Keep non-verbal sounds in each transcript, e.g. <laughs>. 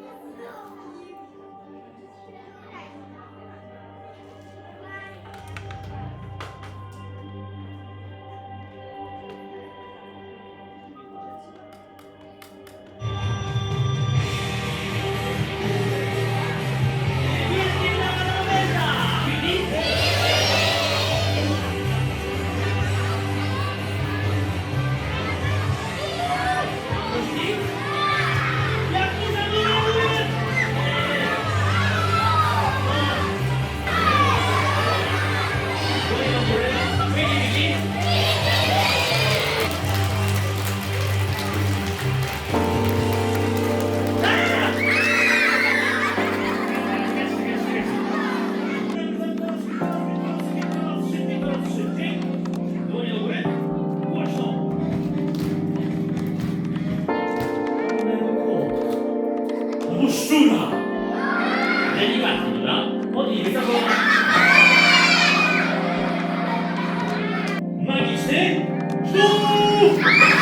Yes. Thank you.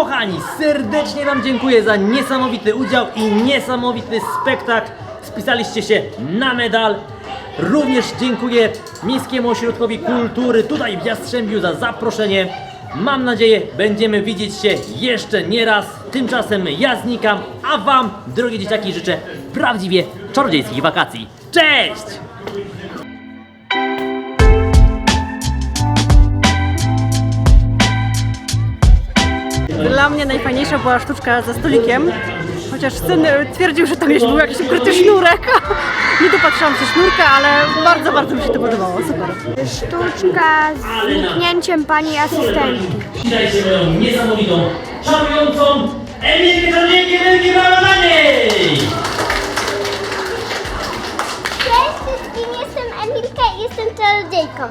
Kochani, serdecznie Wam dziękuję za niesamowity udział i niesamowity spektakl. Spisaliście się na medal. Również dziękuję Miejskiemu Ośrodkowi Kultury tutaj w Jastrzębiu za zaproszenie. Mam nadzieję, będziemy widzieć się jeszcze nie raz. Tymczasem ja znikam, a Wam, drogie dzieciaki, życzę prawdziwie czarodziejskich wakacji. Cześć! Dla mnie najfajniejsza była sztuczka ze stolikiem. Chociaż syn e, twierdził, że tam już był jakiś ukryty sznurek. <laughs> Nie dopatrzyłam się sznurka, ale bardzo, bardzo mi się to podobało. Super. Sztuczka z zniknięciem pani asystentki. Witajcie moją niesamowitą, czarującą Emilkę Czarodziejkę Wielkie Brawa dla niej! Cześć wszystkim, jestem Emilka i jestem czarodziejką.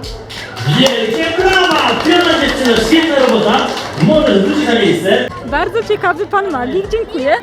Wielkie brawa! Piona dziewczyna, świetna robota! Możesz wrócić na miejsce. Bardzo ciekawy pan magik, dziękuję.